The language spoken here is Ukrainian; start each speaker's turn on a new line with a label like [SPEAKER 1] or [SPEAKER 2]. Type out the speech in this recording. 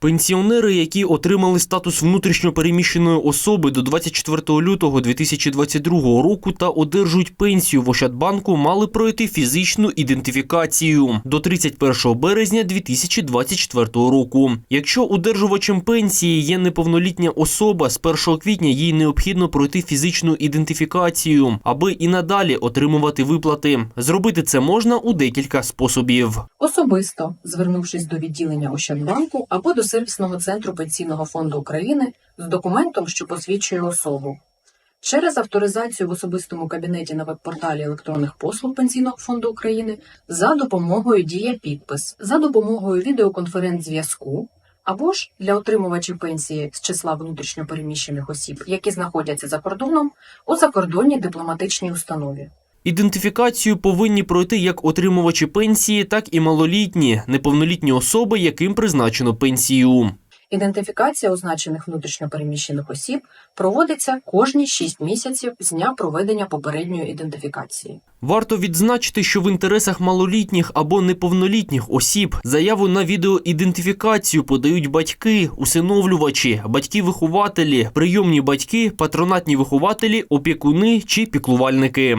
[SPEAKER 1] Пенсіонери, які отримали статус внутрішньопереміщеної особи до 24 лютого 2022 року та одержують пенсію в Ощадбанку, мали пройти фізичну ідентифікацію до 31 березня 2024 року. Якщо одержувачем пенсії є неповнолітня особа, з 1 квітня їй необхідно пройти фізичну ідентифікацію, аби і надалі отримувати виплати. Зробити це можна у декілька способів.
[SPEAKER 2] особисто звернувшись до відділення Ощадбанку або до сервісного центру Пенсійного фонду України з документом, що посвідчує особу. Через авторизацію в особистому кабінеті на веб-порталі електронних послуг Пенсійного фонду України за допомогою Дія підпис, за допомогою відеоконференц-зв'язку або ж для отримувачів пенсії з числа внутрішньопереміщених осіб, які знаходяться за кордоном у закордонній дипломатичній установі.
[SPEAKER 1] Ідентифікацію повинні пройти як отримувачі пенсії, так і малолітні, неповнолітні особи, яким призначено пенсію.
[SPEAKER 2] Ідентифікація означених внутрішньопереміщених осіб проводиться кожні 6 місяців з дня проведення попередньої ідентифікації.
[SPEAKER 1] Варто відзначити, що в інтересах малолітніх або неповнолітніх осіб заяву на відеоідентифікацію подають батьки, усиновлювачі, батьки-вихователі, прийомні батьки, патронатні вихователі, опікуни чи піклувальники.